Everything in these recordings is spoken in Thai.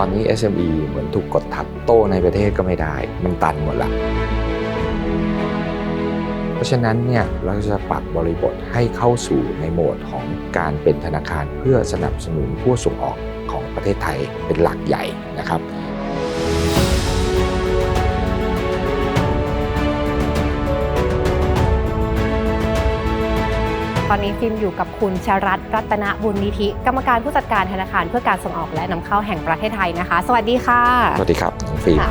ตอนนี้ SME เหมือนถูกกดทับโตในประเทศก็ไม่ได้ มันตันหมดละ เพราะฉะนั้นเนี่ยเราจะปรับบริบทให้เข้าสู่ในโหมดของการเป็นธนาคารเพื่อสนับสนุนผู้ส่งออกของประเทศไทยเป็นหลักใหญ่นะครับ ตอนนี้ฟิล์มอยู่กับคุณชรัตน์รัตนบุญนิธิ กรรมการผู้จัดการธนาคารเพื่อการส่งออกและนำเข้าแห่งประเทศไทยนะคะ สวัสดีค่ะ สวัสดีครับน้องฟิล์มค่ะ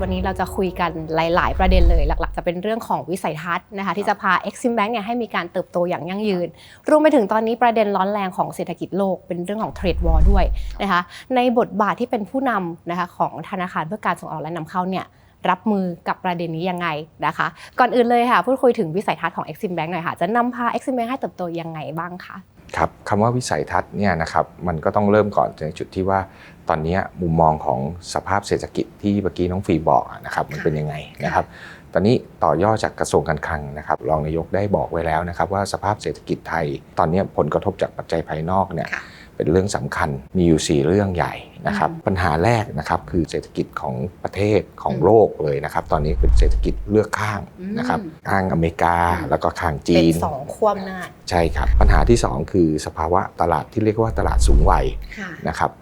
วันนี้เราจะคุยกันหลาย ๆ ประเด็นเลย หลัก ๆ จะเป็นเรื่องของวิสัยทัศน์นะคะที่จะพา Exim Bank เนี่ยให้มีการเติบโตอย่างยั่งยืน รวมไปถึงตอนนี้ประเด็นร้อนแรงของเศรษฐกิจโลกเป็นเรื่องของเทรดวอร์ด้วยนะคะในบทบาทที่เป็นผู้นำนะคะของธนาคารเพื่อการส่งออกและนำเข้าเนี่ย รับมือกับประเด็นนี้ยังไงนะคะ ก่อนอื่นเลยค่ะ พูดคุยถึงวิสัยทัศน์ของ Exim Bank หน่อยค่ะ จะนำพา Exim Bank ให้เติบโตยังไงบ้างคะครับคำว่าวิสัยทัศน์เนี่ยนะครับมันก็ต้องเริ่มก่อนในจุดที่ว่าตอนนี้มุมมองของสภาพเศรษฐกิจที่เมื่อกี้น้องฟีบอกอะนะครับมันเป็นยังไงนะครับ ตอนนี้ต่อยอดจากกระทรวงการคลังนะครับรองนายกได้บอกไว้แล้วนะครับว่าสภาพเศรษฐกิจไทย ตอนนี้ผลกระทบจากปัจจัยภายนอกเนี่ยค่ะ เป็นเรื่องสำคัญมีอยู่ 4 เรื่องใหญ่นะครับอืมปัญหาแรกนะครับคือเศรษฐกิจของประเทศของอืมโลกเลยนะครับตอนนี้เป็นเศรษฐกิจเลือกข้างนะครับอืมข้างอเมริกาอืมแล้วก็ข้างเป็จีนนสองความนาจใช่ครับปัญหาที่ 2 คือสภาวะตลาดที่เรียกว่าตลาดสูงวัยค่ะนะครับ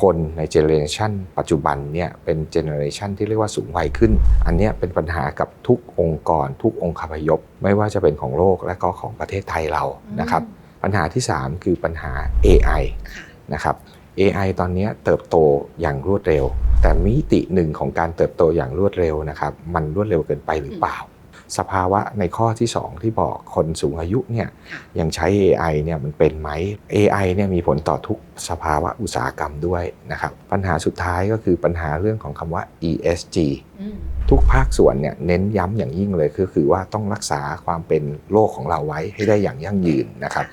คนในเจเนอเรชันปัจจุบันเนี่ยเป็นเจเนอเรชันที่เรียกว่าสูงวัยขึ้น อันเนี้ยเป็นปัญหากับทุกองค์กร ทุกองค์คาพยพ ไม่ว่าจะเป็นของโลกและก็ของประเทศไทยเรานะครับ ปัญหาที่ 3 คือปัญหา AI ค่ะนะครับ AI ตอนเนี้ยเติบโตอย่างรวดเร็ว แต่มิติหนึ่งของการเติบโตอย่างรวดเร็วนะครับ มันรวดเร็วเกินไปหรือเปล่า สภาวะในข้อที่ 2 ที่บอกคนสูงอายุเนี่ยค่ะยังใช้ AI เนี่ยมันเป็นไหม AI เนี่ยมีผลต่อทุกสภาวะอุตสาหกรรมด้วยนะครับ ปัญหาสุดท้ายก็คือปัญหาเรื่องของคำว่า ESG อืม ทุกภาคส่วนเนี่ยเน้นย้ำอย่างยิ่งเลยก็คือว่าต้องรักษาความเป็นโลกของเราไว้ให้ได้อย่างยั่งยืนนะครับ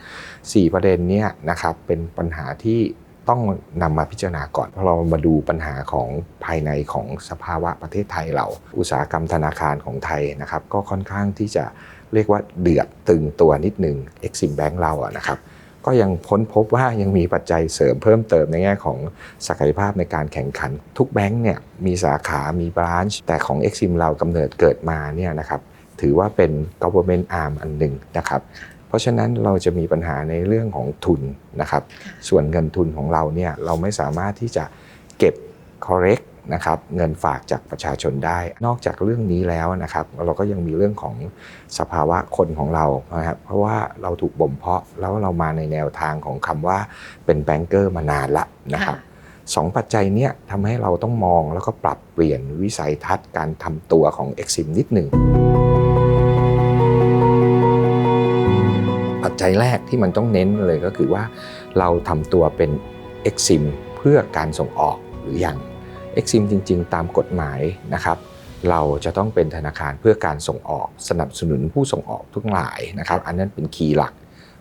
สี่ประเด็นเนี้นะครับเป็นปัญหาที่ต้องนำมาพิจารณาก่อนเพราะเรามาดูปัญหาของภายในของสภาวะประเทศไทยเรา อุตสาหกรรมธนาคารของไทยนะครับ ก็ค่อนข้างที่จะเรียกว่าเดือดตึงตัวนิดนึง Exim Bank เราอะนะครับ ก็ยังค้นพบว่ายังมีปัจจัยเสริมเพิ่มเติมในแง่ของศักยภาพในการแข่งขัน ทุกแบงก์เนี่ยมีสาขา มีบรานช์แต่ของ Exim เรากำเนิดเกิดมาเนี่ยนะครับถือว่าเป็น government arm อันหนึ่งนะครับเพราะฉะนั้นเราจะมีปัญหาในเรื่องของทุนนะครับ ส่วนเงินทุนของเราเนี่ยเราไม่สามารถที่จะเก็บ correct นะครับเงินฝากจากประชาชนได้ นอกจากเรื่องนี้แล้วนะครับเราก็ยังมีเรื่องของสภาวะคนของเรานะครับเพราะว่าเราถูกบ่มเพาะแล้วเรามาในแนวทางของคำว่าเป็นแบงเกอร์มานานละนะครับสองปัจจัยเนี้ยทำให้เราต้องมองแล้วก็ปรับเปลี่ยนวิสัยทัศน์การทำตัวของ Exim นิดหนึ่งปัจจัยแรกที่มันต้องเน้นเลยก็คือว่าเราทำตัวเป็น Exim เพื่อการส่งออกหรือยัง Exim จริง ๆ ตามกฎหมายนะครับเราจะต้องเป็นธนาคารเพื่อการส่งออกสนับสนุนผู้ส่งออกทุกหลายนะครับ อันนั้นเป็นคีย์หลัก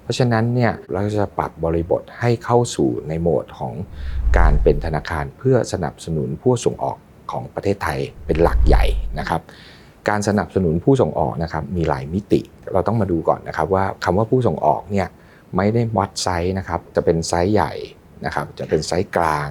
เพราะฉะนั้นเนี่ยเราจะปรับบริบทให้เข้าสู่ในโหมดของการเป็นธนาคารเพื่อสนับสนุนผู้ส่งออกของประเทศไทยเป็นหลักใหญ่นะครับ การสนับสนุนผู้ส่งออกนะครับมีหลายมิติ เราต้องมาดูก่อนนะครับว่าคำว่าผู้ส่งออกเนี่ยไม่ได้วัดไซส์นะครับจะเป็นไซส์ใหญ่ นะครับจะเป็นไซส์กลาง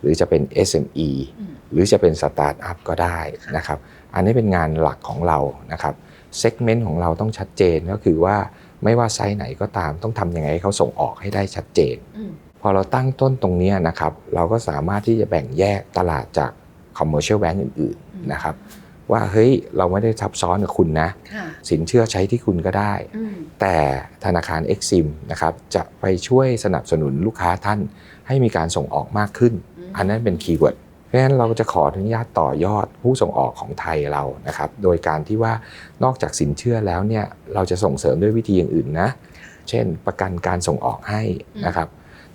หรือจะเป็น SME อืมหรือจะเป็นสตาร์ทอัพก็ได้นะครับอันนี้เป็นงานหลักของเรานะครับเซกเมนต์ของเราต้องชัดเจนก็คือว่าไม่ว่าไซส์ไหนก็ตามต้องทำยังไงให้เขาส่งออกให้ได้ชัดเจนอืมพอเราตั้งต้นตรงเนี้ยนะครับ เราก็สามารถที่จะแบ่งแยกตลาดจาก commercial bank อื่นอืมๆนะครับว่าเฮ้ยเราไม่ได้ซับซ้อนกับคุณนะค่ะสินเชื่อใช้ที่คุณก็ได้อืมแต่ธนาคาร Exim นะครับจะไปช่วยสนับสนุนลูกค้าท่าน ให้มีการส่งออกมากขึ้น อันนั้นเป็นคีย์เวิร์ดเพราะฉะนั้นเราจะขออนุญาตต่อยอดผู้ส่งออกของไทยเรานะครับ โดยการที่ว่านอกจากสินเชื่อแล้วเนี่ยเราจะส่งเสริมด้วยวิธีอย่างอื่นนะ เช่น ประกันการส่งออกให้นะครับ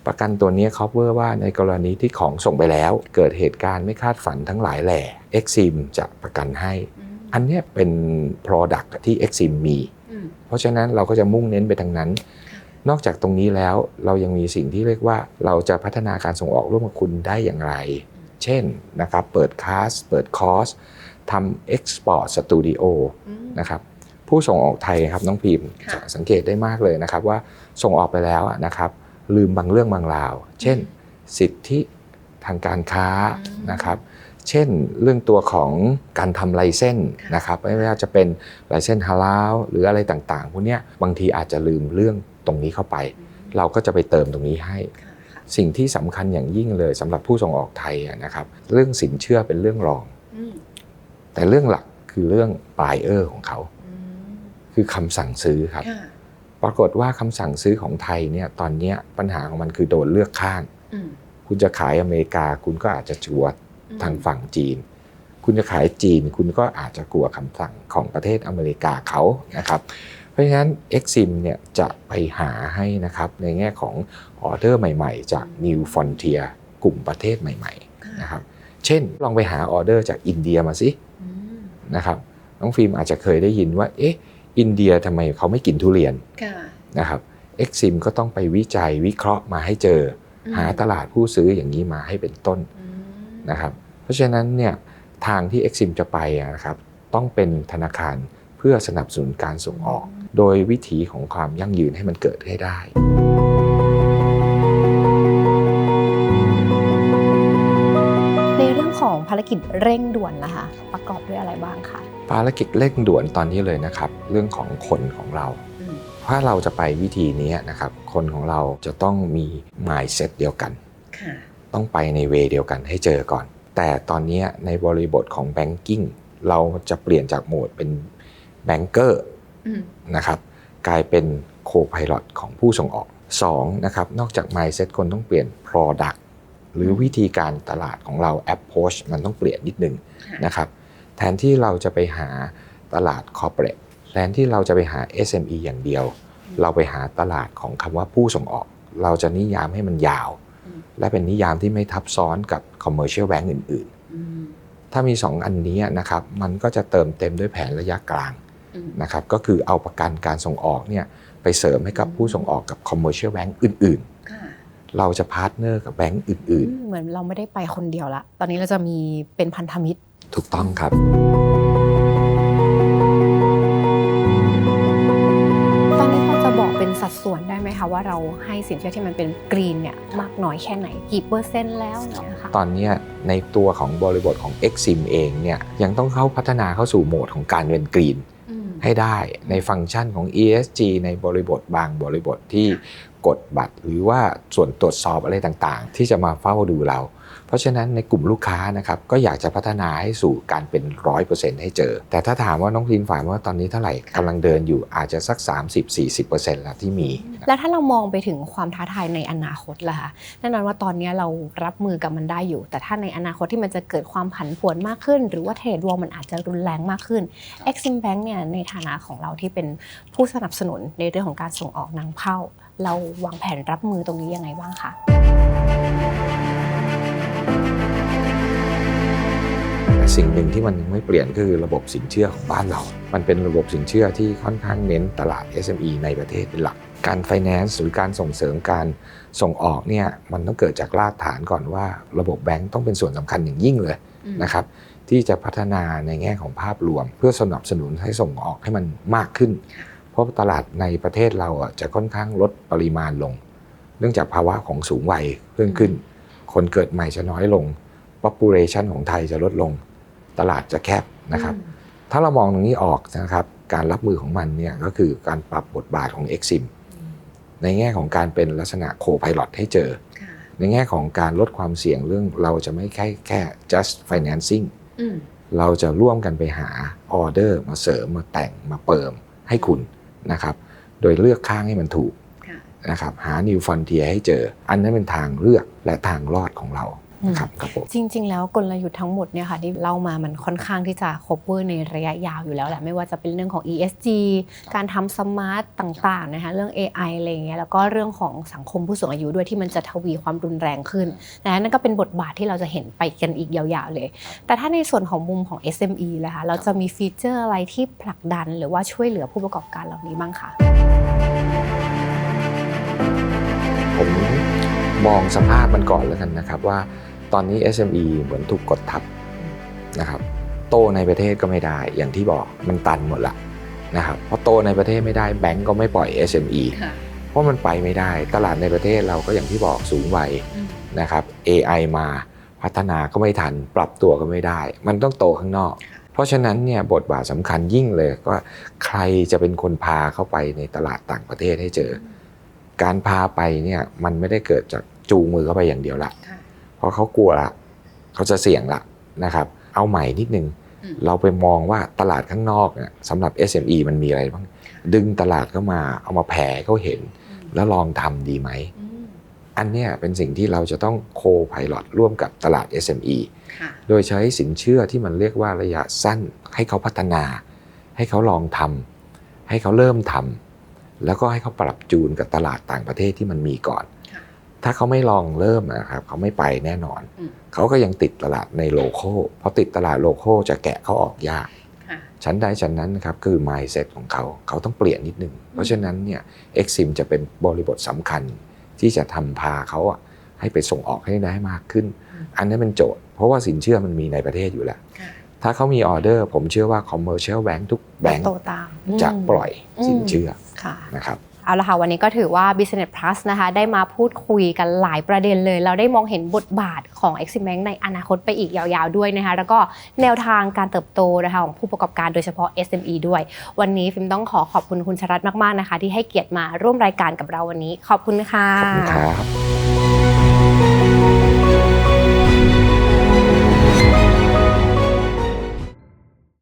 ประกันตัวนี้ cover ว่าในกรณีที่ของส่งไปแล้ว เกิดเหตุการณ์ไม่คาดฝันทั้งหลายแหล่ Exim จะประกันให้อืมอันเนี้ยเป็น product ที่ Exim มีอืมเพราะฉะนั้นเราก็จะมุ่งเน้นไปทางนั้น นอกจากตรงนี้แล้วเรายังมีสิ่งที่เรียกว่าเราจะพัฒนาการส่งออกร่วมกับคุณได้อย่างไร เช่นนะครับเปิดคลาสเปิดคอร์สทำ Export Studio อืมนะครับผู้ส่งออกไทยครับน้องพิมพ์ค่ะสังเกตได้มากเลยนะครับว่าส่งออกไปแล้วอะนะครับลืมบางเรื่องบางราว เช่น สิทธิทางการค้าอืมนะครับเช่นเรื่องตัวของการทำไลเส้นค่ะนะครับไม่ว่าจะเป็นไลเส้นฮาลาลหรืออะไรต่างๆพวกเนี้ยบางทีอาจจะลืมเรื่องต รงนี้เข้าไป เราก็จะไปเติมตรงนี้ให้ค่ะค่ะสิ่งที่สำคัญอย่างยิ่งเลยสำหรับผู้ส่งออกไทยอะนะครับ เรื่องสินเชื่อเป็นเรื่องรองอืมแต่เรื่องหลักคือเรื่องปลายเออร์ของเขาอืมคือคำสั่งซื้อครับค่ะปรากฏว่าคำสั่งซื้อของไทยเนี่ยตอนเนี้ยปัญหาของมันคือโดนเลือกข้างอืมคุณจะขายอเมริกาคุณก็อาจจะชัวร์อืมทางฝั่งจีนคุณจะขายจีนคุณก็อาจจะกลัวคำสั่งของประเทศอเมริกาเขานะครับเพ ราะฉะนั้น Exim เนี่ยจะไปหาให้นะครับในแง่ของออเดอร์ใหม่ๆ จาก New Frontier กลุ่มประเทศใหม่ๆนะครับเช่นลองไปหาออเดอร์จากอินเดียมาสิอืมนะครับน้องฟิล์มอาจจะเคยได้ยินว่าเอ๊ะอินเดียทำไมเขาไม่กินทุเรียนค่ะนะครับ Exim ก็ต้องไปวิจัยวิเคราะห์มาให้เจออืมหาตลาดผู้ซื้ออย่างนี้มาให้เป็นต้นอืมนะครับเพราะฉะนั้นเนี่ยทางที่ Exim จะไปอะนะครับต้องเป็นธนาคารเพื่อสนับสนุนการส่งออก โดยวิถีของความยั่งยืนให้มันเกิดให้ได้ในเรื่องของภารกิจเร่งด่วนนะคะประกอบด้วยอะไรบ้างคะภารกิจเร่งด่วนตอนนี้เลยนะครับ เรื่องของคนของเราอืมถ้าเราจะไปวิธีนี้นะครับ คนของเราจะต้องมี mindset เดียวกันค่ะต้องไปในเวเดียวกันให้เจอก่อน แต่ตอนนี้ในบริบทของ banking เราจะเปลี่ยนจากโหมดเป็น banker อืม นะครับกลายเป็น co-pilot ของผู้ส่งออก 2. นะครับนอกจาก mindset คนต้องเปลี่ยน product หรือวิธีการตลาดของเรา approach มันต้องเปลี่ยนนิดนึงค่ะนะครับแทนที่เราจะไปหาตลาด corporate แทนที่เราจะไปหา SME อย่างเดียว เราไปหาตลาดของคำว่าผู้ส่งออก เราจะนิยามให้มันยาวอืมและเป็นนิยามที่ไม่ทับซ้อนกับ commercial bank อื่นอืมๆถ้ามี 2 อันนี้นะครับ มันก็จะเติมเต็มด้วยแผนระยะกลางอืม นะครับก็คือเอาประกันการส่งออกเนี่ยไปเสริมให้กับผู้ส่งออกกับ commercial bank อื่นค่ะๆเราจะพาร์ทเนอร์กับแบงก์อื่นอืมเหมือนเราไม่ได้ไปคนเดียวละ ตอนนี้เราจะมีเป็นพันธมิตรๆถูกต้องครับตอนนี้พอจะบอกเป็นสัดส่วนได้ไหมคะว่าเราให้สินเชื่อที่มันเป็นกรีนเนี่ยมากน้อยแค่ไหนกี่เปอร์เซ็นต์แล้วเนี่ยค่ะตอนเนี้ยในตัวของบริบทของ Exim เองเนี่ยยังต้องเข้าพัฒนาเข้าสู่โหมดของการเป็นกรีนอืม ให้ได้ในฟังก์ชันของ ESG ในบริบทบางบริบทที่กดบัตร หรือว่าส่วนตรวจสอบอะไรต่างๆ ที่จะมาเฝ้าดูเรา เพราะฉะนั้นในกลุ่มลูกค้านะครับก็อยากจะพัฒนาให้สู่การเป็น 100%ให้เจอ แต่ถ้าถามว่าน้องพลินฝ่ายว่าตอนนี้เท่าไหร่กำลังเดินอยู่อาจจะสัก 30-40%แล้วที่มี แล้วถ้าเรามองไปถึงความท้าทายในอนาคตล่ะคะแน่นอนว่าตอนนี้เรารับมือกับมันได้อยู่ แต่ถ้าในอนาคตที่มันจะเกิดความผันผวนมากขึ้น หรือว่าเทรดวอลมันอาจจะรุนแรงมากขึ้น Exim Bank เนี่ยในฐานะของเราที่เป็นผู้สนับสนุนในเรื่องของการส่งออกนำเข้า เราวางแผนรับมือตรงนี้ยังไงบ้างคะ แต่สิ่งหนึ่งที่มันยังไม่เปลี่ยนก็คือระบบสินเชื่อของบ้านเรา มันเป็นระบบสินเชื่อที่ค่อนข้างเน้นตลาด SME ในประเทศเป็นหลัก การไฟแนนซ์หรือการส่งเสริมการส่งออกเนี่ยมันต้องเกิดจากรากฐานก่อนว่า ระบบแบงก์ต้องเป็นส่วนสำคัญอย่างยิ่งเลยนะครับที่จะพัฒนาในแง่ของภาพรวม เพื่อสนับสนุนให้ส่งออกให้มันมากขึ้น เพราะตลาดในประเทศเราอะจะค่อนข้างลดปริมาณลง เนื่องจากภาวะของสูงวัยเพิ่มขึ้น คนเกิดใหม่จะน้อยลง population ของไทยจะลดลงตลาดจะแคบนะครับ ถ้าเรามองตรงนี้ออกนะครับ การรับมือของมันเนี่ยก็คือการปรับบทบาทของ Exim อืมในแง่ของการเป็นลักษณะ co-pilot ให้เจอค่ะในแง่ของการลดความเสี่ยงเรื่องเราจะไม่แค่แค่ just financing อืมเราจะร่วมกันไปหาออเดอร์มาเสริมมาแต่งมาเปิมให้คุณนะครับ โดยเลือกข้างให้มันถูกค่ะนะครับหา New Frontier ให้เจอ อันนั้นเป็นทางเลือกและทางรอดของเรานะ ครับครับผมจริง ๆ แล้วกลยุทธ์ทั้งหมดเนี่ยค่ะที่เล่ามามันค่อนข้างที่จะ cover ในระยะยาวอยู่แล้วแหละไม่ว่าจะเป็นเรื่องของ ESG การทำสมาร์ตต่างๆนะคะเรื่อง AI อะไรอย่างเงี้ยแล้วก็เรื่องของสังคมผู้สูงอายุด้วยที่มันจะทวีความรุนแรงขึ้นนะนั่นก็เป็นบทบาทที่เราจะเห็นไปกันอีกยาวๆเลย แต่ถ้าในส่วนของมุมของ SME ล่ะคะเราจะมีฟีเจอร์อะไรที่ผลักดัน หรือว่าช่วยเหลือผู้ประกอบการเหล่านี้บ้างคะผมมองสภาพมันก่อนแล้วกันนะครับว่า ตอนนี้ SME เหมือนถูกกดทับนะครับโตในประเทศก็ไม่ได้ อย่างที่บอกมันตันหมดละนะครับพอโตในประเทศไม่ได้แบงก์ก็ไม่ปล่อย SME ค่ะเพราะมันไปไม่ได้ ตลาดในประเทศเราก็อย่างที่บอกสูงวัยนะครับ AI มาพัฒนาก็ไม่ทัน ปรับตัวก็ไม่ได้ มันต้องโตข้างนอก เพราะฉะนั้นเนี่ยบทบาทสำคัญยิ่งเลยก็ใครจะเป็นคนพาเข้าไปในตลาดต่างประเทศให้เจอ การพาไปเนี่ยมันไม่ได้เกิดจากจูงมือเข้าไปอย่างเดียวละค่ะ เพราะเขากลัวละเขาจะเสี่ยงละนะครับ เอาใหม่นิดนึงอืมเราไปมองว่าตลาดข้างนอกเนี่ยสำหรับ SME มันมีอะไรบ้างดึงตลาดเข้ามาเอามาแผ่ให้เขาเห็น แล้วลองทำดีไหมอืมอันเนี้ยเป็นสิ่งที่เราจะต้องโคไพลอตร่วมกับตลาด SME ค่ะโดยใช้สินเชื่อที่มันเรียกว่าระยะสั้น ให้เขาพัฒนา ให้เขาลองทำให้เขาเริ่มทำแล้วก็ให้เขาปรับจูนกับตลาดต่างประเทศที่มันมีก่อนค่ะ ถ้าเขาไม่ลองเริ่มนะครับเขาไม่ไปแน่นอนอืมเขาก็ยังติดตลาดในโลโก้พอติดตลาดโลโก้จะแกะเขาออกยากค่ะชั้นใดชั้นนั้นนะครับคือ mindset ของเขาเขาต้องเปลี่ยนนิดนึง เพราะฉะนั้นเนี่ย Exim จะเป็นบริบทสำคัญ ที่จะทำพาเขาอะให้ไปส่งออกให้ได้มากขึ้นอืมอันนั้นเป็นโจทย์ เพราะว่าสินเชื่อมันมีในประเทศอยู่แล้วค่ะถ้าเขามีออเดอร์ ผมเชื่อว่า commercial bank ทุกแบงก์โตตามจะปล่อยสินเชื่อค่ะนะครับ เอาละค่ะวันนี้ก็ถือว่า Business Plus นะคะได้มาพูดคุยกันหลายประเด็นเลย เราได้มองเห็นบทบาทของ Exim Bank ในอนาคตไปอีกยาวๆด้วยนะคะแล้วก็แนวทางการเติบโตนะคะของผู้ประกอบการโดยเฉพาะ SME ด้วย วันนี้ฟิล์มต้องขอขอบคุณคุณชรัตน์มากๆนะคะ ที่ให้เกียรติมาร่วมรายการกับเราวันนี้ ขอบคุณค่ะขอบคุณครับ